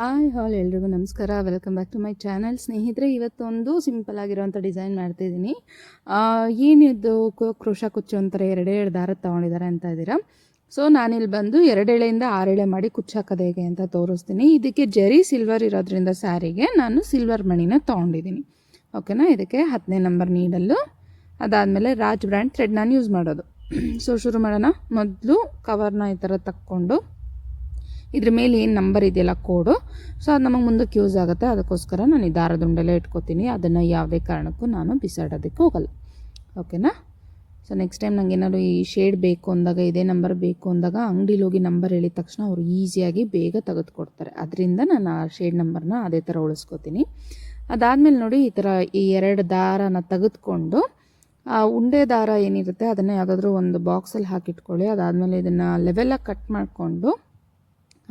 Hi all ಎಲ್ರಿಗೂ ನಮಸ್ಕಾರ. Welcome back to my channel ಸ್ನೇಹಿತರೆ, ಇವತ್ತೊಂದು ಸಿಂಪಲ್ ಆಗಿರೋವಂಥ ಡಿಸೈನ್ ಮಾಡ್ತಿದ್ದೀನಿ. ಏನಿದು ಕ್ರೋಶ ಕುಚ್ಚು ಅಂತಾರೆ ಎರಡೇ ಎರಡು ದಾರ ತೊಗೊಂಡಿದ್ದಾರೆ ಅಂತ ಇದ್ದೀರಾ? ಸೊ ನಾನಿಲ್ಲಿ ಬಂದು ಎರಡೆಳೆಯಿಂದ ಆರೆಳೆ ಮಾಡಿ ಕುಚ್ಚಾಕೋದು ಹೇಗೆ ಅಂತ ತೋರಿಸ್ತೀನಿ. ಇದಕ್ಕೆ ಜರಿ ಸಿಲ್ವರ್ ಇರೋದ್ರಿಂದ ಸ್ಯಾರಿಗೆ ನಾನು ಸಿಲ್ವರ್ ಮಣಿನ ತೊಗೊಂಡಿದ್ದೀನಿ. ಓಕೆನಾ ಇದಕ್ಕೆ ಹತ್ತನೇ ನಂಬರ್ ನೀಡಲ್ಲು ಅದಾದಮೇಲೆ ರಾಜ್ ಬ್ರ್ಯಾಂಡ್ ಥ್ರೆಡ್ ನಾನು ಯೂಸ್ ಮಾಡೋದು. ಸೊ ಶುರು ಮಾಡೋಣ. ಮೊದಲು ಕವರ್ನ ಈ ಥರ ತಕ್ಕೊಂಡು ಇದ್ರ ಮೇಲೆ ಏನು ನಂಬರ್ ಇದೆಯಲ್ಲ ಕೋಡು. ಸೊ ಅದು ನಮಗೆ ಮುಂದಕ್ಕೆ ಯೂಸ್ ಆಗುತ್ತೆ. ಅದಕ್ಕೋಸ್ಕರ ನಾನು ಈ ದಾರದುಂಡೆಲ್ಲ ಇಟ್ಕೋತೀನಿ. ಅದನ್ನು ಯಾವುದೇ ಕಾರಣಕ್ಕೂ ನಾನು ಬಿಸಾಡೋದಕ್ಕೆ ಹೋಗಲ್ಲ. ಓಕೆನಾ ಸೊ ನೆಕ್ಸ್ಟ್ ಟೈಮ್ ನಂಗೆ ಏನಾದ್ರು ಈ ಶೇಡ್ ಬೇಕು ಅಂದಾಗ, ಇದೇ ನಂಬರ್ ಬೇಕು ಅಂದಾಗ ಅಂಗಡಿಲಿ ಹೋಗಿ ನಂಬರ್ ಹೇಳಿದ ತಕ್ಷಣ ಅವರು ಈಸಿಯಾಗಿ ಬೇಗ ತೆಗೆದುಕೊಡ್ತಾರೆ. ಅದರಿಂದ ನಾನು ಆ ಶೇಡ್ ನಂಬರ್ನ ಅದೇ ಥರ ಉಳಿಸ್ಕೋತೀನಿ. ಅದಾದಮೇಲೆ ನೋಡಿ ಈ ಥರ ಈ ಎರಡು ದಾರನ ತೆಗೆದುಕೊಂಡು, ಆ ಉಂಡೆ ದಾರ ಏನಿರುತ್ತೆ ಅದನ್ನು ಯಾವುದಾದ್ರೂ ಒಂದು ಬಾಕ್ಸಲ್ಲಿ ಹಾಕಿಟ್ಕೊಳ್ಳಿ. ಅದಾದಮೇಲೆ ಇದನ್ನು ಲೆವೆಲಾಗಿ ಕಟ್ ಮಾಡಿಕೊಂಡು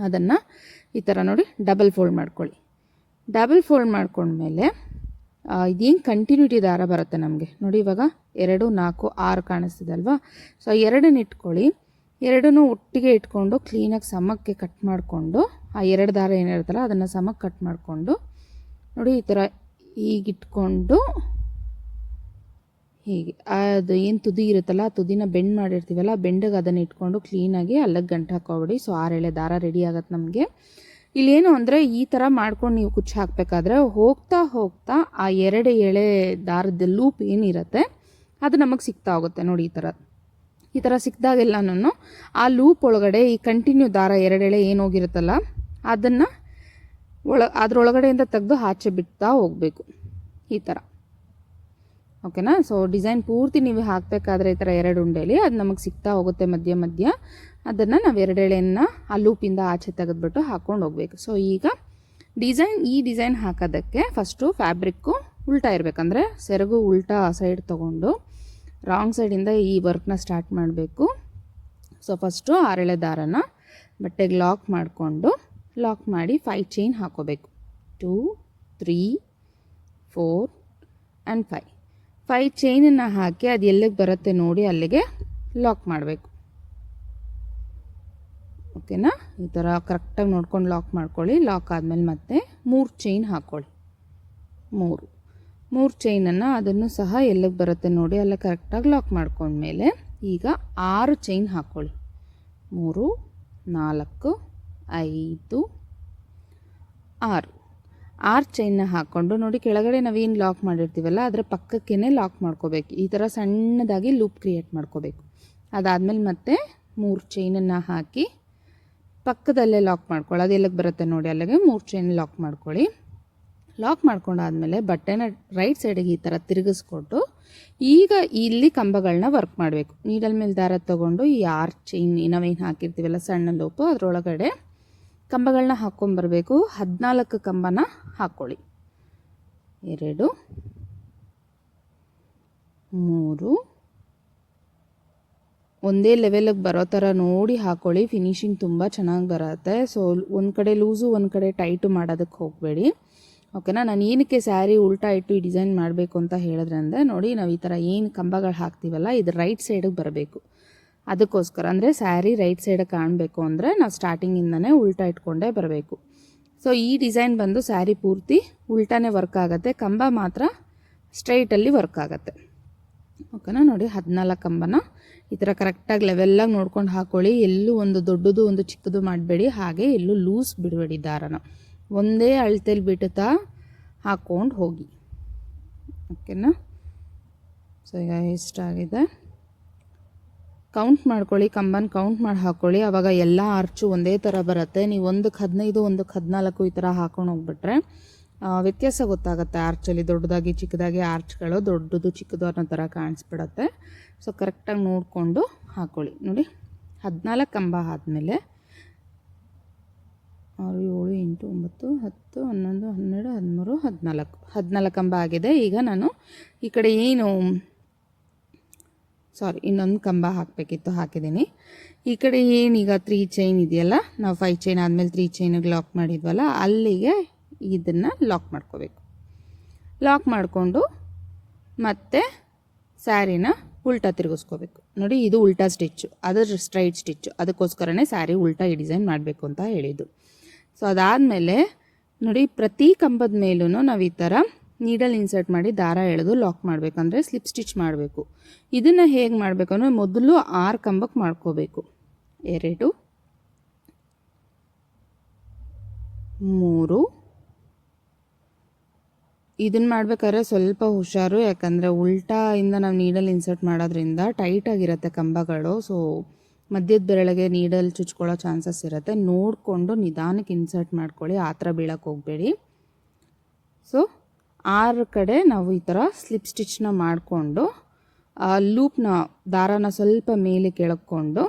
ಅದನ್ನು ಈ ಥರ ನೋಡಿ ಡಬಲ್ ಫೋಲ್ಡ್ ಮಾಡ್ಕೊಳ್ಳಿ. ಡಬಲ್ ಫೋಲ್ಡ್ ಮಾಡ್ಕೊಂಡ್ಮೇಲೆ ಇದೇನು ಕಂಟಿನ್ಯೂಟಿ ದಾರ ಬರುತ್ತೆ ನಮಗೆ? ನೋಡಿ ಇವಾಗ ಎರಡು, ನಾಲ್ಕು, ಆರು ಕಾಣಿಸ್ತಿದೆ ಅಲ್ವಾ ಸೊ ಎರಡನ್ನ ಇಟ್ಕೊಳ್ಳಿ. ಎರಡನ್ನೂ ಒಟ್ಟಿಗೆ ಇಟ್ಕೊಂಡು ಕ್ಲೀನಾಗಿ ಸಮಕ್ಕೆ ಕಟ್ ಮಾಡಿಕೊಂಡು, ಆ ಎರಡು ದಾರ ಏನಿರುತ್ತಲ್ಲ ಅದನ್ನು ಸಮಕ್ಕೆ ಕಟ್ ಮಾಡಿಕೊಂಡು, ನೋಡಿ ಈ ಥರ ಹೀಗಿಟ್ಕೊಂಡು ಹೀಗೆ. ಅದು ಏನು ತುದಿ ಇರುತ್ತಲ್ಲ, ಆ ತುದಿನ ಬೆಂಡ್ ಮಾಡಿರ್ತೀವಲ್ಲ ಬೆಂಡಗೆ ಅದನ್ನು ಇಟ್ಕೊಂಡು ಕ್ಲೀನಾಗಿ ಅಲ್ಲಿಗೆ ಗಂಟು ಹಾಕೋಬಿಡಿ ಸೊ ಆರೆಳೆ ದಾರ ರೆಡಿ ಆಗುತ್ತೆ ನಮಗೆ. ಇಲ್ಲೇನು ಅಂದರೆ ಈ ಥರ ಮಾಡ್ಕೊಂಡು ನೀವು ಕುಚ್ಚು ಹಾಕಬೇಕಾದ್ರೆ ಹೋಗ್ತಾ ಹೋಗ್ತಾ ಆ ಎರಡು ಎಳೆ ದಾರದ ಲೂಪ್ ಏನಿರುತ್ತೆ ಅದು ನಮಗೆ ಸಿಗ್ತಾ ಹೋಗುತ್ತೆ ನೋಡಿ ಈ ಥರ ಈ ಥರ ಸಿಕ್ಕಿದಾಗೆಲ್ಲನೂ ಆ ಲೂಪ್ ಒಳಗಡೆ ಈ ಕಂಟಿನ್ಯೂ ದಾರ ಎರಡೆಳೆ ಏನು ಹೋಗಿರುತ್ತಲ್ಲ, ಅದನ್ನು ಒಳ ಅದರೊಳಗಡೆಯಿಂದ ತೆಗೆದು ಆಚೆ ಬಿಡ್ತಾ ಹೋಗಬೇಕು. ಈ ಥರ ಓಕೆನಾ? ಸೊ ಡಿಸೈನ್ ಪೂರ್ತಿ ನೀವು ಹಾಕಬೇಕಾದ್ರೆ ಈ ಥರ ಎರಡು ಉಂಡೆಲಿ. ಅದು ನಮಗೆ ಸಿಗ್ತಾ ಹೋಗುತ್ತೆ ಮಧ್ಯ ಮಧ್ಯ. ಅದನ್ನು ನಾವು ಎರಡೆಳೆಯನ್ನು ಆ ಲೂಪಿಂದ ಆಚೆ ತೆಗೆದ್ಬಿಟ್ಟು ಹಾಕ್ಕೊಂಡು ಹೋಗ್ಬೇಕು. ಸೊ ಈಗ ಡಿಸೈನ್ ಈ ಡಿಸೈನ್ ಹಾಕೋದಕ್ಕೆ ಫಸ್ಟು ಫ್ಯಾಬ್ರಿಕ್ಕು ಉಲ್ಟಾ ಇರಬೇಕಂದ್ರೆ ಸೆರಗು ಉಲ್ಟಾ ಸೈಡ್ ತೊಗೊಂಡು ರಾಂಗ್ ಸೈಡಿಂದ ಈ ವರ್ಕ್ನ ಸ್ಟಾರ್ಟ್ ಮಾಡಬೇಕು. ಸೊ ಫಸ್ಟು ಆರೆಳೆ ದಾರನ ಬಟ್ಟೆಗೆ ಲಾಕ್ ಮಾಡಿಕೊಂಡು ಲಾಕ್ ಮಾಡಿ ಫೈ ಚೈನ್ ಹಾಕೋಬೇಕು. Two three four and five five ಚೈನನ್ನು ಹಾಕಿ ಅದು ಎಲ್ಲಿಗೆ ಬರುತ್ತೆ ನೋಡಿ ಅಲ್ಲಿಗೆ ಲಾಕ್ ಮಾಡಬೇಕು. ಓಕೆನಾ? ಈ ಥರ ಕರೆಕ್ಟಾಗಿ ನೋಡ್ಕೊಂಡು ಲಾಕ್ ಮಾಡ್ಕೊಳ್ಳಿ. ಲಾಕ್ ಆದಮೇಲೆ ಮತ್ತೆ ಮೂರು ಚೈನ್ ಹಾಕ್ಕೊಳ್ಳಿ ಮೂರು. ಮೂರು ಚೈನನ್ನು ಅದನ್ನು ಸಹ ಎಲ್ಲಿಗೆ ಬರುತ್ತೆ ನೋಡಿ ಅಲ್ಲ ಕರೆಕ್ಟಾಗಿ ಲಾಕ್ ಮಾಡ್ಕೊಂಡ್ಮೇಲೆ ಈಗ ಆರು ಚೈನ್ ಹಾಕ್ಕೊಳ್ಳಿ ಮೂರು, ನಾಲ್ಕು, ಐದು, ಆರು. ಆರು ಚೈನ್ನ ಹಾಕ್ಕೊಂಡು ನೋಡಿ ಕೆಳಗಡೆ ನಾವೇನು ಲಾಕ್ ಮಾಡಿರ್ತೀವಲ್ಲ, ಅದರ ಪಕ್ಕಕ್ಕೇ ಲಾಕ್ ಮಾಡ್ಕೋಬೇಕು. ಈ ಥರ ಸಣ್ಣದಾಗಿ ಲೂಪ್ ಕ್ರಿಯೇಟ್ ಮಾಡ್ಕೋಬೇಕು. ಅದಾದಮೇಲೆ ಮತ್ತೆ ಮೂರು ಚೈನನ್ನು ಹಾಕಿ ಪಕ್ಕದಲ್ಲೇ ಲಾಕ್ ಮಾಡ್ಕೊಳ್ಳಿ ಅದು ಎಲ್ಲಿಗೆ ಬರುತ್ತೆ ನೋಡಿ, ಅಲ್ಲಿಗೆ ಮೂರು ಚೈನ್ ಲಾಕ್ ಮಾಡ್ಕೊಳ್ಳಿ. ಲಾಕ್ ಮಾಡ್ಕೊಂಡಾದಮೇಲೆ ಬಟ್ಟೆನ ರೈಟ್ ಸೈಡಿಗೆ ಈ ಥರ ತಿರುಗಿಸ್ಕೊಟ್ಟು ಈಗ ಇಲ್ಲಿ ಕಂಬಗಳನ್ನ ವರ್ಕ್ ಮಾಡಬೇಕು. ನೀಡಲ್ ಮೇಲೆ ದಾರ ತೊಗೊಂಡು ಈ ಆರ್ ಚೈನ್ ನಾವೇನು ಹಾಕಿರ್ತೀವಲ್ಲ, ಸಣ್ಣ ಲೋಪು ಅದರೊಳಗಡೆ ಕಂಬಗಳನ್ನ ಹಾಕ್ಕೊಂಬರಬೇಕು ಹದಿನಾಲ್ಕು ಕಂಬನ ಹಾಕ್ಕೊಳ್ಳಿ ಎರಡು, ಮೂರು. ಒಂದೇ ಲೆವೆಲಿಗೆ ಬರೋ ಥರ ನೋಡಿ ಹಾಕ್ಕೊಳ್ಳಿ ಫಿನಿಶಿಂಗ್ ತುಂಬ ಚೆನ್ನಾಗಿ ಬರುತ್ತೆ. ಸೊ ಒಂದು ಕಡೆ ಲೂಸು ಒಂದು ಕಡೆ ಟೈಟು ಮಾಡೋದಕ್ಕೆ ಹೋಗಬೇಡಿ. ಓಕೆನಾ ನಾನು ಏನಕ್ಕೆ ಸ್ಯಾರಿ ಉಲ್ಟಾ ಇಟ್ಟು ಡಿಸೈನ್ ಮಾಡಬೇಕು ಅಂತ ಹೇಳಿದ್ರೆ ಅಂದರೆ ನೋಡಿ ನಾವು ಈ ಥರ ಏನು ಕಂಬಗಳು ಹಾಕ್ತೀವಲ್ಲ, ಇದು ರೈಟ್ ಸೈಡಿಗೆ ಬರಬೇಕು. ಅದಕ್ಕೋಸ್ಕರ, ಅಂದರೆ ಸ್ಯಾರಿ ರೈಟ್ ಸೈಡ್ ಕಾಣಬೇಕು ಅಂದರೆ ನಾವು ಸ್ಟಾರ್ಟಿಂಗಿಂದನೇ ಉಲ್ಟಾ ಇಟ್ಕೊಂಡೇ ಬರಬೇಕು. ಸೊ ಈ ಡಿಸೈನ್ ಬಂದು ಸ್ಯಾರಿ ಪೂರ್ತಿ ಉಲ್ಟಾನೇ ವರ್ಕ್ ಆಗುತ್ತೆ. ಕಂಬ ಮಾತ್ರ ಸ್ಟ್ರೈಟಲ್ಲಿ ವರ್ಕ್ ಆಗುತ್ತೆ. ಓಕೆನಾ? ನೋಡಿ, ಹದಿನಾಲ್ಕು ಕಂಬನ ಈ ಥರ ಕರೆಕ್ಟಾಗಿ ಲೆವೆಲ್ಲಾಗಿ ನೋಡ್ಕೊಂಡು ಹಾಕ್ಕೊಳ್ಳಿ ಎಲ್ಲೂ ಒಂದು ದೊಡ್ಡದು, ಒಂದು ಚಿಕ್ಕದು ಮಾಡಬೇಡಿ. ಹಾಗೆ ಎಲ್ಲೂ ಲೂಸ್ ಬಿಡಬೇಡಿ ದಾರನ. ಒಂದೇ ಅಳತೆಲಿ ಬಿಟ್ಟುತ್ತಾ ಹಾಕ್ಕೊಂಡು ಹೋಗಿ. ಓಕೆನಾ? ಸೊ ಈಗ ಎಷ್ಟಾಗಿದೆ ಕೌಂಟ್ ಮಾಡ್ಕೊಳ್ಳಿ, ಕಂಬನ್ ಕೌಂಟ್ ಮಾಡಿ ಹಾಕ್ಕೊಳ್ಳಿ ಆವಾಗ ಎಲ್ಲ ಆರ್ಚು ಒಂದೇ ಥರ ಬರುತ್ತೆ. ನೀವು ಒಂದಕ್ಕೆ ಹದಿನೈದು ಒಂದಕ್ಕೆ ಹದಿನಾಲ್ಕು ಈ ಥರ ಹಾಕೊಂಡು ಹೋಗ್ಬಿಟ್ರೆ ವ್ಯತ್ಯಾಸ ಗೊತ್ತಾಗುತ್ತೆ ಆರ್ಚಲ್ಲಿ ದೊಡ್ಡದಾಗಿ, ಚಿಕ್ಕದಾಗಿ ಆರ್ಚ್ಗಳು ದೊಡ್ಡದು, ಚಿಕ್ಕದು ಅನ್ನೋ ಥರ ಕಾಣಿಸ್ಬಿಡತ್ತೆ. ಸೊ ಕರೆಕ್ಟಾಗಿ ನೋಡಿಕೊಂಡು ಹಾಕ್ಕೊಳ್ಳಿ ನೋಡಿ, ಹದಿನಾಲ್ಕು ಕಂಬ ಆದಮೇಲೆ, ಆರು, ಏಳು, ಎಂಟು, ಒಂಬತ್ತು, ಹತ್ತು, ಹನ್ನೊಂದು, ಹನ್ನೆರಡು, ಹದಿಮೂರು, ಹದಿನಾಲ್ಕು. ಹದಿನಾಲ್ಕು ಕಂಬ ಆಗಿದೆ. ಈಗ ನಾನು ಈ ಕಡೆ ಏನು ಸಾರಿ, ಇನ್ನೊಂದು ಕಂಬ ಹಾಕಬೇಕಿತ್ತು, ಹಾಕಿದ್ದೀನಿ. ಈ ಕಡೆ ಏನೀಗ ತ್ರೀ ಚೈನ್ ಇದೆಯಲ್ಲ, ನಾವು ಫೈವ್ ಚೈನ್ ಆದಮೇಲೆ ತ್ರೀ ಚೈನಿಗೆ ಲಾಕ್ ಮಾಡಿದ್ವಲ್ಲ, ಅಲ್ಲಿಗೆ ಇದನ್ನು ಲಾಕ್ ಮಾಡ್ಕೋಬೇಕು. ಲಾಕ್ ಮಾಡಿಕೊಂಡು ಮತ್ತೆ ಸ್ಯಾರಿನ ಉಲ್ಟಾ ತಿರುಗಿಸ್ಕೋಬೇಕು. ನೋಡಿ, ಇದು ಉಲ್ಟಾ ಸ್ಟಿಚ್ಚು ಅದರ ಸ್ಟ್ರೈಟ್ ಸ್ಟಿಚ್ಚು ಅದಕ್ಕೋಸ್ಕರನೇ ಸ್ಯಾರಿ ಉಲ್ಟಾ ಈ ಡಿಸೈನ್ ಮಾಡಬೇಕು ಅಂತ ಹೇಳಿದ್ದು. ಸೊ ಅದಾದಮೇಲೆ ನೋಡಿ, ಪ್ರತಿ ಕಂಬದ ಮೇಲೂ ನಾವು ಈ ಥರ ನೀಡಲ್ ಇನ್ಸರ್ಟ್ ಮಾಡಿ ದಾರ ಎಳೆದು ಲಾಕ್ ಮಾಡಬೇಕಂದ್ರೆ ಸ್ಲಿಪ್ ಸ್ಟಿಚ್ ಮಾಡಬೇಕು. ಇದನ್ನು ಹೇಗೆ ಮಾಡಬೇಕು ಅಂದರೆ ಮೊದಲು ಆರು ಕಂಬಕ್ಕೆ ಮಾಡ್ಕೋಬೇಕು. ಎರಡು, ಮೂರು. ಇದನ್ನು ಮಾಡಬೇಕಾದ್ರೆ ಸ್ವಲ್ಪ ಹುಷಾರು. ಯಾಕಂದರೆ ಉಲ್ಟಾಯಿಂದ ನಾವು ನೀಡಲ್ ಇನ್ಸರ್ಟ್ ಮಾಡೋದ್ರಿಂದ ಟೈಟಾಗಿರುತ್ತೆ ಕಂಬಗಳು. ಸೊ, ಮಧ್ಯದ ಬೆರಳಿಗೆ ನೀಡಲ್ ಚುಚ್ಕೊಳ್ಳೋ ಚಾನ್ಸಸ್ ಇರುತ್ತೆ. ನೋಡಿಕೊಂಡು ನಿಧಾನಕ್ಕೆ ಇನ್ಸರ್ಟ್ ಮಾಡ್ಕೊಳ್ಳಿ. ಆ ಥರ ಬೀಳಕ್ಕೆ ಹೋಗಬೇಡಿ. ಸೊ ಆರು ಕಡೆ ನಾವು ಈ ಥರ ಸ್ಲಿಪ್ ಸ್ಟಿಚ್ನ ಮಾಡಿಕೊಂಡು ಲೂಪ್ನ ದಾರನ ಸ್ವಲ್ಪ ಮೇಲೆ ಕೆಳಕೊಂಡು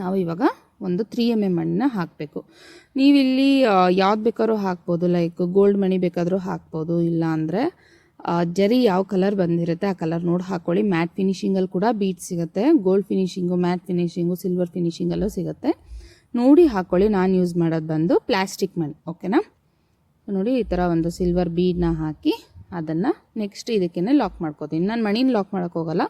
ನಾವು ಇವಾಗ ಒಂದು ತ್ರೀ ಎಂ ಎಂ ಮಣ್ಣನ್ನ ಹಾಕಬೇಕು. ನೀವಿಲ್ಲಿ ಯಾವ್ದು ಬೇಕಾದ್ರೂ ಹಾಕ್ಬೋದು ಲೈಕ್ ಗೋಲ್ಡ್ ಮಣಿ ಬೇಕಾದರೂ ಹಾಕ್ಬೋದು, ಇಲ್ಲ ಅಂದರೆ ಜರಿ ಯಾವ ಕಲರ್ ಬಂದಿರುತ್ತೆ ಆ ಕಲರ್ ನೋಡಿ ಹಾಕ್ಕೊಳ್ಳಿ ಮ್ಯಾಟ್ ಫಿನಿಶಿಂಗಲ್ಲಿ ಕೂಡ ಬೀಟ್ ಸಿಗುತ್ತೆ gold finishing matte finishing silver ಫಿನಿಶಿಂಗಲ್ಲೂ ಸಿಗುತ್ತೆ. ನೋಡಿ ಹಾಕ್ಕೊಳ್ಳಿ ನಾನು ಯೂಸ್ ಮಾಡೋದು ಬಂದು ಪ್ಲಾಸ್ಟಿಕ್ ಮಣಿ ಓಕೆನಾ ನೋಡಿ ಈ ಥರ ಒಂದು ಸಿಲ್ವರ್ ಬೀಡನ್ನ ಹಾಕಿ ಅದನ್ನು ನೆಕ್ಸ್ಟ್ ಇದಕ್ಕೇ ಲಾಕ್ ಮಾಡ್ಕೋತೀನಿ. ನಾನು ಮಣಿನ ಲಾಕ್ ಮಾಡೋಕ್ಕೋಗಲ್ಲ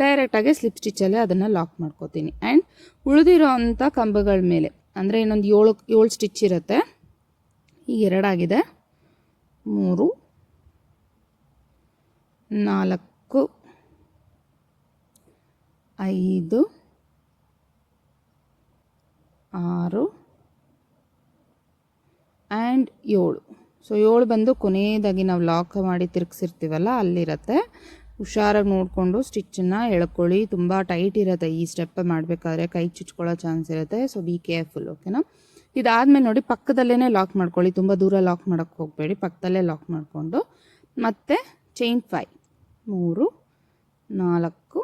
ಡೈರೆಕ್ಟಾಗಿ ಸ್ಲಿಪ್ ಸ್ಟಿಚ್ಚಲ್ಲೇ ಅದನ್ನು ಲಾಕ್ ಮಾಡ್ಕೋತೀನಿ. ಆ್ಯಂಡ್ ಉಳಿದಿರೋ ಅಂಥ ಕಂಬಗಳ ಮೇಲೆ, ಅಂದರೆ ಇನ್ನೊಂದು ಏಳು ಏಳು ಸ್ಟಿಚ್ ಇರುತ್ತೆ. ಈಗ ಎರಡಾಗಿದೆ. ಮೂರು, ನಾಲ್ಕು, ಐದು, ಆರು ಆ್ಯಂಡ್ ಏಳು. ಸೊ ಏಳು ಬಂದು ಕೊನೆಯದಾಗಿ ನಾವು ಲಾಕ್ ಮಾಡಿ ತಿರುಗಿಸಿರ್ತೀವಲ್ಲ, ಅಲ್ಲಿರುತ್ತೆ. ಹುಷಾರಾಗಿ ನೋಡಿಕೊಂಡು ಸ್ಟಿಚ್ಚನ್ನು ಎಳ್ಕೊಳ್ಳಿ. ತುಂಬ ಟೈಟ್ ಇರುತ್ತೆ ಈ ಸ್ಟೆಪ್ ಮಾಡಬೇಕಾದ್ರೆ. ಕೈ ಚುಚ್ಕೊಳ್ಳೋ ಚಾನ್ಸ್ ಇರುತ್ತೆ. ಸೊ ಬಿ ಕೇರ್ಫುಲ್ ಓಕೆನಾ ಇದಾದಮೇಲೆ ನೋಡಿ ಪಕ್ಕದಲ್ಲೇ ಲಾಕ್ ಮಾಡ್ಕೊಳ್ಳಿ. ತುಂಬ ದೂರ ಲಾಕ್ ಮಾಡೋಕ್ಕೆ ಹೋಗಬೇಡಿ. ಪಕ್ಕದಲ್ಲೇ ಲಾಕ್ ಮಾಡಿಕೊಂಡು. ಮತ್ತು ಚೈನ್ ಫೈ ಮೂರು, ನಾಲ್ಕು,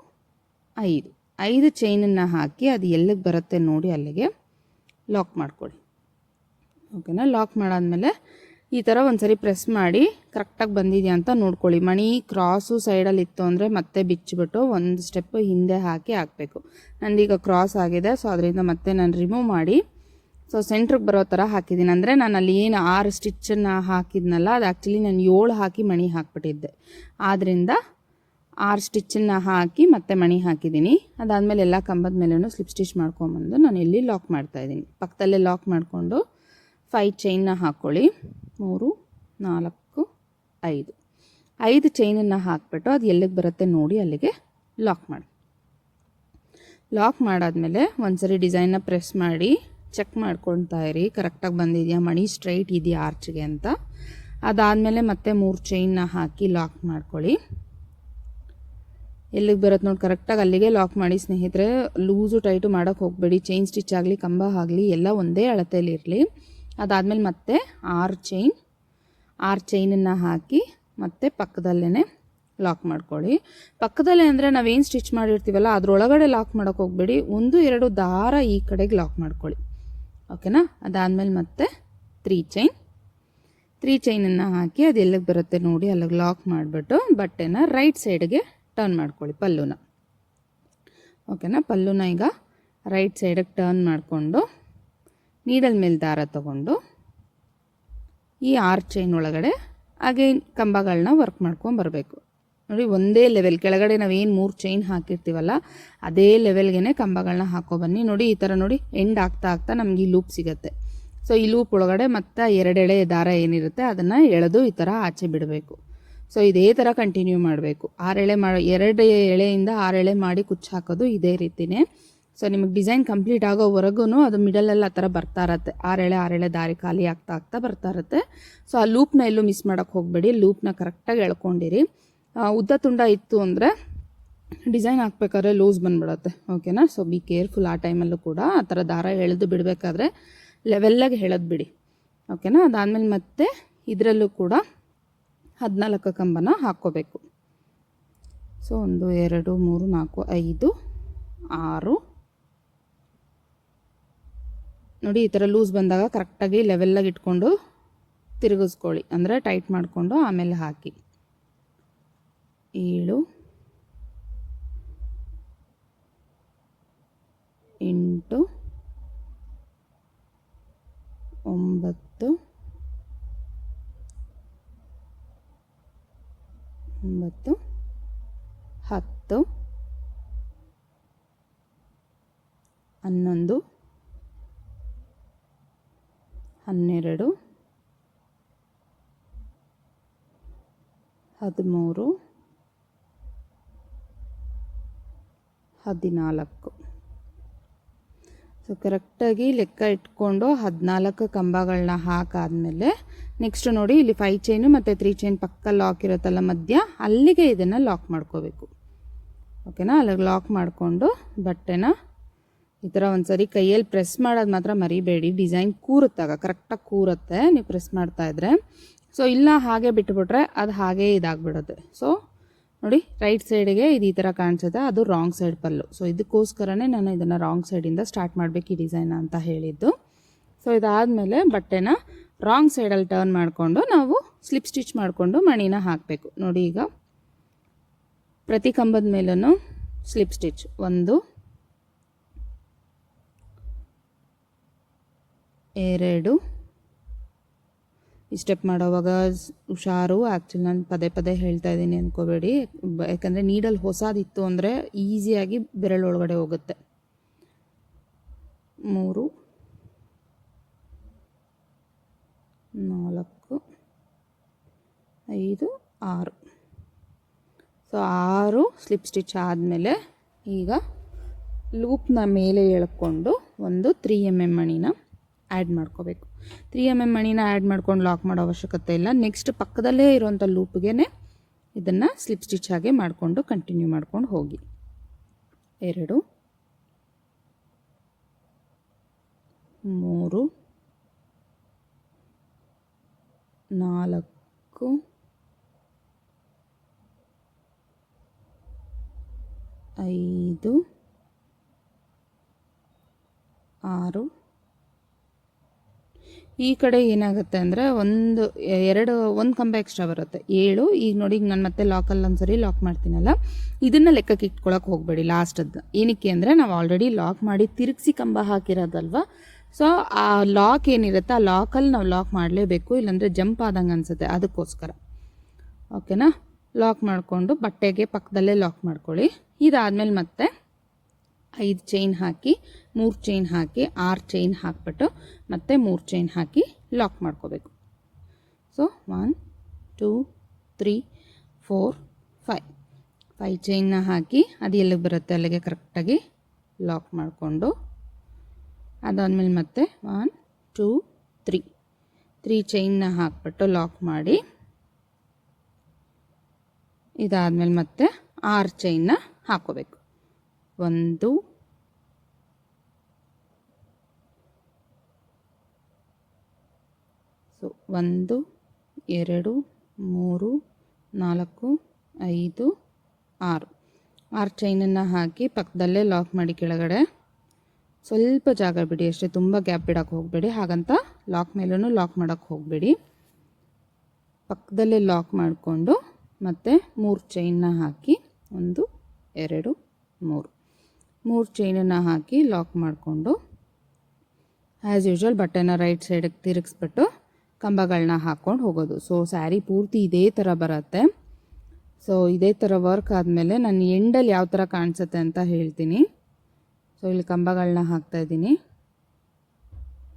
ಐದು. ಐದು ಚೈನನ್ನು ಹಾಕಿ ಅದು ಎಲ್ಲಿಗೆ ಬರುತ್ತೆ ನೋಡಿ ಅಲ್ಲಿಗೆ ಲಾಕ್ ಮಾಡ್ಕೊಳ್ಳಿ. ಓಕೆನಾ ಲಾಕ್ ಮಾಡಾದಮೇಲೆ ಈ ಥರ ಒಂದು ಸರಿ ಪ್ರೆಸ್ ಮಾಡಿ ಕರೆಕ್ಟಾಗಿ ಬಂದಿದೆಯಾ ಅಂತ ನೋಡ್ಕೊಳ್ಳಿ. ಮಣಿ ಕ್ರಾಸು ಸೈಡಲ್ಲಿ ಇತ್ತು ಅಂದರೆ ಮತ್ತೆ ಬಿಚ್ಚಿಬಿಟ್ಟು ಒಂದು ಸ್ಟೆಪ್ ಹಿಂದೆ ಹಾಕಿ ಹಾಕಬೇಕು. ನಂದೀಗ ಕ್ರಾಸ್ ಆಗಿದೆ ಸೊ ಅದರಿಂದ ಮತ್ತೆ ನಾನು ರಿಮೂವ್ ಮಾಡಿ ಸೊ ಸೆಂಟ್ರಿಗೆ ಬರೋ ಥರ ಹಾಕಿದ್ದೀನಿ. ಅಂದರೆ ನಾನು ಅಲ್ಲಿ ಏನು ಆರು ಸ್ಟಿಚ್ಚನ್ನು ಹಾಕಿದ್ನಲ್ಲ, ಅದು ಆ್ಯಕ್ಚುಲಿ ನಾನು ಏಳು ಹಾಕಿ ಮಣಿ ಹಾಕ್ಬಿಟ್ಟಿದ್ದೆ. ಆದ್ದರಿಂದ ಆರು ಸ್ಟಿಚ್ಚನ್ನು ಹಾಕಿ ಮತ್ತೆ ಮಣಿ ಹಾಕಿದ್ದೀನಿ. ಅದಾದಮೇಲೆ ಎಲ್ಲ ಕಂಬದ ಮೇಲೂ ಸ್ಲಿಪ್ ಸ್ಟಿಚ್ ಮಾಡ್ಕೊಂಬಂದು ನಾನು ಇಲ್ಲಿ ಲಾಕ್ ಮಾಡ್ತಾಯಿದ್ದೀನಿ ಪಕ್ಕದಲ್ಲೇ ಲಾಕ್ ಮಾಡಿಕೊಂಡು ಫೈ ಚೈನ್ನ ಹಾಕ್ಕೊಳ್ಳಿ ಮೂರು, ನಾಲ್ಕು, ಐದು. ಐದು ಚೈನನ್ನು ಹಾಕ್ಬಿಟ್ಟು ಅದು ಎಲ್ಲಿಗೆ ಬರುತ್ತೆ ನೋಡಿ ಅಲ್ಲಿಗೆ ಲಾಕ್ ಮಾಡಿ. ಲಾಕ್ ಮಾಡಾದಮೇಲೆ ಒಂದು ಸರಿ ಡಿಸೈನ್ನ ಪ್ರೆಸ್ ಮಾಡಿ ಚೆಕ್ ಮಾಡ್ಕೊಳ್ತಾ ಇರಿ. ಕರೆಕ್ಟಾಗಿ ಬಂದಿದೆಯಾ? ಮಣಿ ಸ್ಟ್ರೈಟ್ ಇದೆಯಾ ಆರ್ಚ್ಗೆ ಅಂತ. ಅದಾದಮೇಲೆ ಮತ್ತೆ ಮೂರು ಚೈನ್ನ ಹಾಕಿ ಲಾಕ್ ಮಾಡ್ಕೊಳ್ಳಿ. ಎಲ್ಲಿಗೆ ಬರುತ್ತೆ ನೋಡಿ? ಕರೆಕ್ಟಾಗಿ ಅಲ್ಲಿಗೆ ಲಾಕ್ ಮಾಡಿ. ಸ್ನೇಹಿತರೆ, ಲೂಸು, ಟೈಟು ಮಾಡೋಕ್ಕೆ ಹೋಗಬೇಡಿ. ಚೈನ್ ಸ್ಟಿಚ್ ಆಗಲಿ, ಕಂಬ ಆಗಲಿ, ಎಲ್ಲ ಒಂದೇ ಅಳತೆಯಲ್ಲಿ ಇರಲಿ. ಅದಾದಮೇಲೆ ಮತ್ತೆ ಆರು ಚೈನ್ ಆರು ಚೈನನ್ನು ಹಾಕಿ ಮತ್ತೆ ಪಕ್ಕದಲ್ಲೇ ಲಾಕ್ ಮಾಡ್ಕೊಳ್ಳಿ. ಪಕ್ಕದಲ್ಲೇ ಅಂದರೆ ನಾವೇನು ಸ್ಟಿಚ್ ಮಾಡಿರ್ತೀವಲ್ಲ, ಅದರೊಳಗಡೆ ಲಾಕ್ ಮಾಡೋಕೆ ಹೋಗಬೇಡಿ. ಒಂದು, ಎರಡು ದಾರ ಈ ಕಡೆಗೆ ಲಾಕ್ ಮಾಡ್ಕೊಳ್ಳಿ. ಓಕೆನಾ ಅದಾದಮೇಲೆ ಮತ್ತೆ ತ್ರೀ ಚೈನ್ ತ್ರೀ ಚೈನನ್ನು ಹಾಕಿ ಅದು ಎಲ್ಲಿಗೆ ಬರುತ್ತೆ ನೋಡಿ ಅಲ್ಲಿಗೆ ಲಾಕ್ ಮಾಡಿಬಿಟ್ಟು ಬಟ್ಟೆನ ರೈಟ್ ಸೈಡ್ಗೆ ಟರ್ನ್ ಮಾಡ್ಕೊಳ್ಳಿ ಪಲ್ಲುನ. ಓಕೆನಾ ಪಲ್ಲುನ ಈಗ ರೈಟ್ ಸೈಡಿಗೆ ಟರ್ನ್ ಮಾಡಿಕೊಂಡು ನೀಡಲ್ ಮೇಲೆ ದಾರ ತಗೊಂಡು ಈ ಆರ್ ಚೈನ್ ಒಳಗಡೆ ಹಾಗೆ ಕಂಬಗಳನ್ನ ವರ್ಕ್ ಮಾಡ್ಕೊಂಡು ಬರಬೇಕು. ನೋಡಿ ಒಂದೇ ಲೆವೆಲ್ ಕೆಳಗಡೆ ನಾವೇನು ಮೂರು ಚೈನ್ ಹಾಕಿರ್ತೀವಲ್ಲ, ಅದೇ ಲೆವೆಲ್ಗೆ ಕಂಬಗಳನ್ನ ಹಾಕೋ ಬನ್ನಿ. ನೋಡಿ ಈ ಥರ ನೋಡಿ ಎಂಡ್ ಆಗ್ತಾ ಆಗ್ತಾ ನಮ್ಗೆ ಈ ಲೂಪ್ ಸಿಗುತ್ತೆ. ಸೊ ಈ ಲೂಪ್ ಒಳಗಡೆ ಮತ್ತೆ ಎರಡೆಳೆ ದಾರ ಏನಿರುತ್ತೆ ಅದನ್ನು ಎಳೆದು ಈ ಥರ ಆಚೆ ಬಿಡಬೇಕು. ಸೊ ಇದೇ ಥರ ಕಂಟಿನ್ಯೂ ಮಾಡಬೇಕು. ಆರೆಳೆ ಮಾಡಿ ಎರಡು ಎಳೆಯಿಂದ ಆರೆಳೆ ಮಾಡಿ ಕುಚ್ಚು ಹಾಕೋದು ಇದೇ ರೀತಿಯೇ ಸೊ ನಿಮಗೆ ಡಿಸೈನ್ ಕಂಪ್ಲೀಟ್ ಆಗೋವರೆಗೂ ಅದು ಮಿಡಲಲ್ಲಿ ಆ ಥರ ಬರ್ತಾ ಇರತ್ತೆ ಆರೆಳೆ ಆರೆಳೆ ದಾರಿ ಖಾಲಿ ಆಗ್ತಾ ಆಗ್ತಾ ಬರ್ತಾ ಇರುತ್ತೆ ಸೊ ಆ ಲೂಪ್ನ ಎಲ್ಲೂ ಮಿಸ್ ಮಾಡೋಕ್ಕೆ ಹೋಗಬೇಡಿ. ಲೂಪ್ನ ಕರೆಕ್ಟಾಗಿ ಎಳ್ಕೊಂಡಿರಿ. ಉದ್ದ ತುಂಡ ಇತ್ತು ಅಂದರೆ ಡಿಸೈನ್ ಹಾಕ್ಬೇಕಾದ್ರೆ ಲೂಸ್ ಬಂದ್ಬಿಡತ್ತೆ. ಓಕೆನಾ ಸೊ ಬಿ ಕೇರ್ಫುಲ್ ಆ ಟೈಮಲ್ಲೂ ಕೂಡ ಆ ಥರ ದಾರ ಎಳೆದು ಬಿಡಬೇಕಾದ್ರೆ ಲೆವೆಲ್ಲಾಗಿ ಹೇಳೋದು ಬಿಡಿ. ಓಕೆನಾ ಅದಾದಮೇಲೆ ಮತ್ತೆ ಇದರಲ್ಲೂ ಕೂಡ ಹದಿನಾಲ್ಕು ಕಂಬನ ಹಾಕ್ಕೋಬೇಕು. ಸೊ ಒಂದು, ಎರಡು, ಮೂರು, ನಾಲ್ಕು, ಐದು, ಆರು ನೋಡಿ, ಈ ಥರ ಲೂಸ್ ಬಂದಾಗ ಕರೆಕ್ಟಾಗಿ ಲೆವೆಲ್ಲಾಗಿ ಇಟ್ಕೊಂಡು ತಿರುಗಿಸ್ಕೊಳ್ಳಿ. ಅಂದರೆ ಟೈಟ್ ಮಾಡಿಕೊಂಡು ಆಮೇಲೆ ಹಾಕಿ. ಏಳು. ಎಂಟು. ಒಂಬತ್ತು. ಒಂಬತ್ತು. ಹತ್ತು. ಹನ್ನೊಂದು. ಹನ್ನೆರಡು, ಹದಿಮೂರು, ಹದಿನಾಲ್ಕು. ಸೊ ಕರೆಕ್ಟಾಗಿ ಲೆಕ್ಕ ಇಟ್ಕೊಂಡು ಹದಿನಾಲ್ಕು ಕಂಬಗಳನ್ನ ಹಾಕಾದಮೇಲೆ ನೆಕ್ಸ್ಟ್ ನೋಡಿ ಇಲ್ಲಿ ಫೈವ್ ಚೈನು ಮತ್ತು ತ್ರೀ ಚೈನ್ ಪಕ್ಕ ಲಾಕ್ ಇರುತ್ತಲ್ಲ ಮಧ್ಯ, ಅಲ್ಲಿಗೆ ಇದನ್ನು ಲಾಕ್ ಮಾಡ್ಕೋಬೇಕು. ಓಕೆನಾ ಅಲ್ಲಿಗೆ ಲಾಕ್ ಮಾಡಿಕೊಂಡು ಬಟ್ಟೆನ ಈ ಥರ ಒಂದು ಸರಿ ಕೈಯಲ್ಲಿ ಪ್ರೆಸ್ ಮಾಡೋದು ಮಾತ್ರ ಮರಿಬೇಡಿ. ಡಿಸೈನ್ ಕೂರುತ್ತಾಗ ಕರೆಕ್ಟಾಗಿ ಕೂರುತ್ತೆ, ನೀವು ಪ್ರೆಸ್ ಮಾಡ್ತಾ ಇದ್ರೆ. ಸೊ ಇಲ್ಲ ಹಾಗೆ ಬಿಟ್ಬಿಟ್ರೆ ಅದು ಹಾಗೇ ಇದಾಗ್ಬಿಡುತ್ತೆ. ಸೊ ನೋಡಿ ರೈಟ್ ಸೈಡಿಗೆ ಇದು ಈ ಥರ ಕಾಣಿಸುತ್ತೆ, ಅದು ರಾಂಗ್ ಸೈಡ್ ಪಲ್ಲು. ಸೊ ಇದಕ್ಕೋಸ್ಕರನೇ ನಾನು ಇದನ್ನು ರಾಂಗ್ ಸೈಡಿಂದ ಸ್ಟಾರ್ಟ್ ಮಾಡಬೇಕು ಈ ಡಿಸೈನ್ ಅಂತ ಹೇಳಿದ್ದು. ಸೊ ಇದಾದಮೇಲೆ ಬಟ್ಟೆನ ರಾಂಗ್ ಸೈಡಲ್ಲಿ ಟರ್ನ್ ಮಾಡಿಕೊಂಡು ನಾವು ಸ್ಲಿಪ್ ಸ್ಟಿಚ್ ಮಾಡಿಕೊಂಡು ಮಣಿನ ಹಾಕಬೇಕು. ನೋಡಿ ಈಗ, ಪ್ರತಿ ಕಂಬದ ಮೇಲೂ ಸ್ಲಿಪ್ ಸ್ಟಿಚ್ ಒಂದು ಎರಡು. ಈ ಸ್ಟೆಪ್ ಮಾಡೋವಾಗ ಹುಷಾರು. ಆ್ಯಕ್ಚುಲಿ ನಾನು ಪದೇ ಪದೇ ಹೇಳ್ತಾ ಇದ್ದೀನಿ ಅಂದ್ಕೋಬೇಡಿ ಯಾಕಂದರೆ ನೀಡಲ್ಲಿ ಹೊಸದಿತ್ತು ಅಂದರೆ ಈಸಿಯಾಗಿ ಬೆರಳೊಳಗಡೆ ಹೋಗುತ್ತೆ. ಮೂರು. ನಾಲ್ಕು. ಐದು, ಆರು. ಸೊ ಆರು ಸ್ಲಿಪ್ ಸ್ಟಿಚ್ ಆದಮೇಲೆ ಈಗ ಲೂಪ್ನ ಮೇಲೆ ಎಳ್ಕೊಂಡು ಒಂದು ತ್ರೀ ಎಂ ಎಂ ಮಣಿನ ಆ್ಯಡ್ ಮಾಡ್ಕೋಬೇಕು. ತ್ರೀ ಎಂ ಎಂ ಮಣಿನ ಆ್ಯಡ್ ಮಾಡ್ಕೊಂಡು ಲಾಕ್ ಮಾಡೋ ಅವಶ್ಯಕತೆ ಇಲ್ಲ. ನೆಕ್ಸ್ಟ್ ಪಕ್ಕದಲ್ಲೇ ಇರೋವಂಥ ಲೂಪ್ಗೆ ಇದನ್ನು ಸ್ಲಿಪ್ ಸ್ಟಿಚ್ ಹಾಗೆ ಮಾಡಿಕೊಂಡು ಕಂಟಿನ್ಯೂ ಮಾಡ್ಕೊಂಡು ಹೋಗಿ. ಎರಡು, ಮೂರು, ನಾಲ್ಕು, ಐದು, ಆರು ಈ ಕಡೆ ಏನಾಗುತ್ತೆ ಅಂದರೆ ಒಂದು, ಎರಡು, ಒಂದು ಕಂಬ ಎಕ್ಸ್ಟ್ರಾ ಬರುತ್ತೆ. ಏಳು, ಈಗ ನೋಡಿ, ಈಗ ನಾನು ಮತ್ತೆ ಲಾಕಲ್ಲಿ ಒಂದ್ಸರಿ ಲಾಕ್ ಮಾಡ್ತೀನಲ್ಲ, ಇದನ್ನು ಲೆಕ್ಕಕ್ಕೆ ಇಟ್ಕೊಳಕ್ಕೆ ಹೋಗಬೇಡಿ ಲಾಸ್ಟದ್ದು ಏನಕ್ಕೆ ಅಂದರೆ ನಾವು ಆಲ್ರೆಡಿ ಲಾಕ್ ಮಾಡಿ ತಿರುಗಿಸಿ ಕಂಬ ಹಾಕಿರೋದಲ್ವ? ಸೊ ಆ ಲಾಕ್ ಏನಿರುತ್ತೆ, ಆ ಲಾಕಲ್ಲಿ ನಾವು ಲಾಕ್ ಮಾಡಲೇಬೇಕು, ಇಲ್ಲಾಂದರೆ ಜಂಪ್ ಆದಂಗೆ ಅನಿಸುತ್ತೆ ಅದಕ್ಕೋಸ್ಕರ. ಓಕೆನಾ ಲಾಕ್ ಮಾಡಿಕೊಂಡು ಬಟ್ಟೆಗೆ ಪಕ್ಕದಲ್ಲೇ ಲಾಕ್ ಮಾಡ್ಕೊಳ್ಳಿ. ಇದಾದಮೇಲೆ ಮತ್ತೆ ಐದು ಚೈನ್ ಹಾಕಿ, ಮೂರು ಚೈನ್ ಹಾಕಿ, ಆರು ಚೈನ್ ಹಾಕ್ಬಿಟ್ಟು ಮತ್ತೆ ಮೂರು ಚೈನ್ ಹಾಕಿ ಲಾಕ್ ಮಾಡ್ಕೋಬೇಕು. So one two three four five five ಚೈನ್ನ ಹಾಕಿ ಅದು ಎಲ್ಲಿಗೆ ಬರುತ್ತೆ? ಅಲ್ಲಿಗೆ ಕರೆಕ್ಟಾಗಿ ಲಾಕ್ ಮಾಡಿಕೊಂಡು ಅದಾದಮೇಲೆ ಮತ್ತೆ ಒನ್ ಟೂ ತ್ರೀ ತ್ರೀ ಚೈನ್ನ ಹಾಕ್ಬಿಟ್ಟು ಲಾಕ್ ಮಾಡಿ ಇದಾದಮೇಲೆ ಮತ್ತೆ ಆರು ಚೈನ್ನ ಹಾಕೋಬೇಕು ಒಂದು. ಸೊ ಒಂದು, ಎರಡು, ಮೂರು, ನಾಲ್ಕು, ಐದು, ಆರು. ಆರು ಚೈನನ್ನು ಹಾಕಿ ಪಕ್ಕದಲ್ಲೇ ಲಾಕ್ ಮಾಡಿ ಕೆಳಗಡೆ. ಸ್ವಲ್ಪ ಜಾಗ ಬಿಡಿ ಅಷ್ಟೇ, ತುಂಬ ಗ್ಯಾಪ್ ಬಿಡೋಕ್ಕೆ ಹೋಗಬೇಡಿ. ಹಾಗಂತ ಲಾಕ್ ಮೇಲೂ ಲಾಕ್ ಮಾಡೋಕ್ಕೆ ಹೋಗಬೇಡಿ. ಪಕ್ಕದಲ್ಲೇ ಲಾಕ್ ಮಾಡಿಕೊಂಡು ಮತ್ತು ಮೂರು ಚೈನ್ನ ಹಾಕಿ ಒಂದು, ಎರಡು, ಮೂರು. ಮೂರು ಚೈನನ್ನು ಹಾಕಿ ಲಾಕ್ ಮಾಡಿಕೊಂಡು ಆ್ಯಸ್ ಯೂಶ್ವಲ್ ಬಟ್ಟೆನ ರೈಟ್ ಸೈಡಿಗೆ ತಿರುಗಿಸ್ಬಿಟ್ಟು ಕಂಬಗಳನ್ನ ಹಾಕ್ಕೊಂಡು ಹೋಗೋದು. ಸೊ ಸ್ಯಾರಿ ಪೂರ್ತಿ ಇದೇ ಥರ ಬರುತ್ತೆ. ಸೊ ಇದೇ ಥರ ವರ್ಕ್ ಆದಮೇಲೆ ನಾನು ಎಂಡಲ್ಲಿ ಯಾವ ಥರ ಕಾಣಿಸುತ್ತೆ ಅಂತ ಹೇಳ್ತೀನಿ. ಸೊ ಇಲ್ಲಿ ಕಂಬಗಳನ್ನ ಹಾಕ್ತಾಯಿದ್ದೀನಿ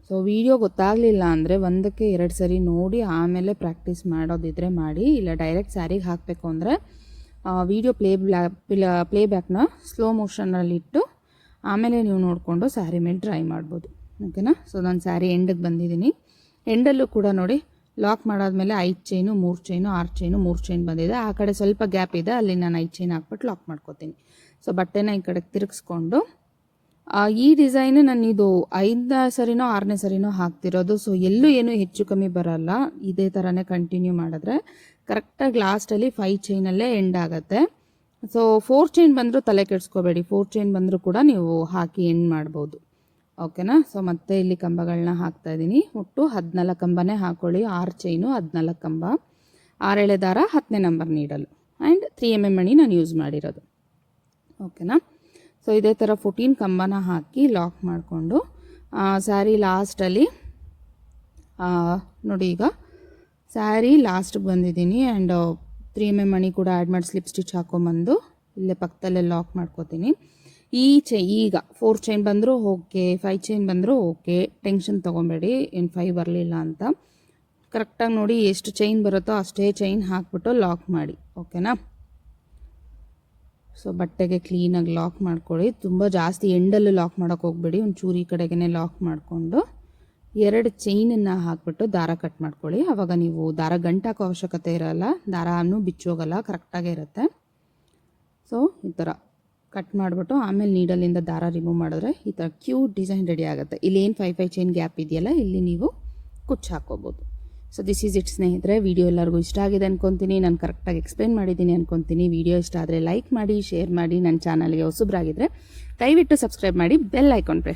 ಸೊ ವಿಡಿಯೋ ಗೊತ್ತಾಗಲಿಲ್ಲ ಅಂದರೆ ಒಂದಕ್ಕೆ ಎರಡು ಸರಿ ನೋಡಿ ಆಮೇಲೆ ಪ್ರಾಕ್ಟೀಸ್ ಮಾಡೋದಿದ್ರೆ ಮಾಡಿ, ಇಲ್ಲ ಡೈರೆಕ್ಟ್ ಸ್ಯಾರಿಗೆ ಹಾಕಬೇಕು ಅಂದರೆ ವಿಡಿಯೋ ಪ್ಲೇ ಬ್ಲಾ ಪ್ಲೇ ಬ್ಯಾಕ್ನ ಸ್ಲೋ ಮೋಷನಲ್ಲಿಟ್ಟು ಆಮೇಲೆ ನೀವು ನೋಡಿಕೊಂಡು ಸ್ಯಾರಿ ಮೇಲೆ ಡ್ರೈ ಮಾಡ್ಬೋದು. ಓಕೆನಾ ಸೊ ನಾನು ಸ್ಯಾರಿ ಎಂಡಿಗೆ ಬಂದಿದ್ದೀನಿ ಎಂಡಲ್ಲೂ ಕೂಡ ನೋಡಿ ಲಾಕ್ ಮಾಡಾದ್ಮೇಲೆ ಐದು ಚೈನು ಮೂರು ಚೈನು ಆರು ಚೈನು ಮೂರು ಚೈನ್ ಬಂದಿದೆ. ಆ ಕಡೆ ಸ್ವಲ್ಪ ಗ್ಯಾಪ್ ಇದೆ, ಅಲ್ಲಿ ನಾನು ಐದು ಚೈನ್ ಹಾಕ್ಬಿಟ್ಟು ಲಾಕ್ ಮಾಡ್ಕೋತೀನಿ. ಸೊ ಬಟ್ಟೆನ ಈ ಕಡೆಗೆ ತಿರುಗಿಸ್ಕೊಂಡು ಈ ಡಿಸೈನ್ ನಾನು ಇದು ಐದನೇ ಸರಿನೋ, ಆರನೇ ಸರಿನೋ ಹಾಕ್ತಿರೋದು. ಸೊ ಎಲ್ಲೂ ಏನು ಹೆಚ್ಚು ಕಮ್ಮಿ ಬರಲ್ಲ. ಇದೇ ಥರನೇ ಕಂಟಿನ್ಯೂ ಮಾಡಿದ್ರೆ ಕರೆಕ್ಟಾಗಿ ಲಾಸ್ಟಲ್ಲಿ ಫೈವ್ ಚೈನಲ್ಲೇ ಎಂಡ್ ಆಗುತ್ತೆ. ಸೊ ಫೋರ್ ಚೈನ್ ಬಂದರೂ ತಲೆ ಕೆಡಿಸ್ಕೋಬೇಡಿ. ಫೋರ್ ಚೈನ್ ಬಂದರೂ ಕೂಡ ನೀವು ಹಾಕಿ ಎಂಡ್ ಮಾಡ್ಬೋದು. ಓಕೆನಾ ಸೊ ಮತ್ತೆ ಇಲ್ಲಿ ಕಂಬಗಳನ್ನ ಹಾಕ್ತಾ ಇದ್ದೀನಿ. ಒಟ್ಟು ಹದಿನಾಲ್ಕು ಕಂಬನೇ ಹಾಕೊಳ್ಳಿ. ಆರು ಚೈನು ಹದಿನಾಲ್ಕು ಕಂಬ. ಆರೇಳೆ ದಾರ ಹತ್ತನೇ number needle. And three M M ಮಣಿ ನಾನು ಯೂಸ್ ಮಾಡಿರೋದು. ಓಕೆನಾ ಸೊ ಇದೇ ಥರ ಫೋರ್ಟೀನ್ ಕಂಬನ ಹಾಕಿ ಲಾಕ್ ಮಾಡಿಕೊಂಡು ಸ್ಯಾರಿ ಲಾಸ್ಟಲ್ಲಿ ನೋಡಿ ಈಗ ಸ್ಯಾರಿ ಲಾಸ್ಟಿಗೆ ಬಂದಿದ್ದೀನಿ ಆ್ಯಂಡ್ ತ್ರೀ ಎಂ ಎಂ ಮಣಿ ಕೂಡ ಆ್ಯಡ್ ಮಾಡಿ ಸ್ಲಿಪ್ ಸ್ಟಿಚ್ ಹಾಕೊಂಬಂದು ಇಲ್ಲೇ ಪಕ್ಕದಲ್ಲೇ ಲಾಕ್ ಮಾಡ್ಕೋತೀನಿ. ಈ ಚೈ ಈಗ ಫೋರ್ ಚೈನ್ ಬಂದರೂ ಓಕೆ ಫೈವ್ ಚೈನ್ ಬಂದರೂ ಓಕೆ ಟೆನ್ಷನ್ ತೊಗೊಬೇಡಿ ಏನು ಫೈವ್ ಬರಲಿಲ್ಲ ಅಂತ. ಕರೆಕ್ಟಾಗಿ ನೋಡಿ ಎಷ್ಟು ಚೈನ್ ಬರುತ್ತೋ ಅಷ್ಟೇ ಚೈನ್ ಹಾಕ್ಬಿಟ್ಟು ಲಾಕ್ ಮಾಡಿ ಓಕೆನಾ ಸೊ ಬಟ್ಟೆಗೆ ಕ್ಲೀನಾಗಿ ಲಾಕ್ ಮಾಡ್ಕೊಳ್ಳಿ. ತುಂಬ ಜಾಸ್ತಿ ಎಂಡಲ್ಲೂ ಲಾಕ್ ಮಾಡೋಕ್ಕೆ ಹೋಗ್ಬೇಡಿ ಒಂದು ಚೂರಿ ಕಡೆಗೆ ಲಾಕ್ ಮಾಡಿಕೊಂಡು. ಎರಡು ಚೈನನ್ನು ಹಾಕ್ಬಿಟ್ಟು ದಾರ ಕಟ್ ಮಾಡ್ಕೊಳ್ಳಿ. ಆವಾಗ ನೀವು ದಾರ ಗಂಟಾಕೋ ಅವಶ್ಯಕತೆ ಇರಲ್ಲ. ದಾರನೂ ಬಿಚ್ಚೋಗಲ್ಲ, ಕರೆಕ್ಟಾಗೇ ಇರುತ್ತೆ. ಸೊ ಈ ಥರ ಕಟ್ ಮಾಡಿಬಿಟ್ಟು ಆಮೇಲೆ ನೀಡಲಿಂದ ದಾರ ರಿಮೂವ್ ಮಾಡಿದ್ರೆ ಈ ಥರ ಕ್ಯೂಟ್ ಡಿಸೈನ್ ರೆಡಿ ಆಗುತ್ತೆ. ಇಲ್ಲಿ ಏನು ಫೈವ್ ಫೈವ್ ಚೈನ್ ಗ್ಯಾಪ್ ಇದೆಯಲ್ಲ, ಇಲ್ಲಿ ನೀವು ಕುಚ್ಚು ಹಾಕ್ಕೋಬೋದು. ಸೊ ದಿಸ್ ಈಸ್ ಇಟ್ ಸ್ನೇಹಿತರೆ. ವಿಡಿಯೋ ಎಲ್ಲರಿಗೂ ಇಷ್ಟ ಆಗಿದೆ ಅನ್ಕೊತೀನಿ. ನಾನು ಕರೆಕ್ಟಾಗಿ ಎಕ್ಸ್ಪ್ಲೇನ್ ಮಾಡಿದ್ದೀನಿ ಅನ್ಕೊತೀನಿ. ವಿಡಿಯೋ ಇಷ್ಟ ಆದರೆ ಲೈಕ್ ಮಾಡಿ ಶೇರ್ ಮಾಡಿ. ನನ್ನ ಚಾನಲ್ಗೆ ಹೊಸಬ್ರಾಗಿದ್ದರೆ ದಯವಿಟ್ಟು ಸಬ್ಸ್ಕ್ರೈಬ್ ಮಾಡಿ ಬೆಲ್ ಐಕಾನ್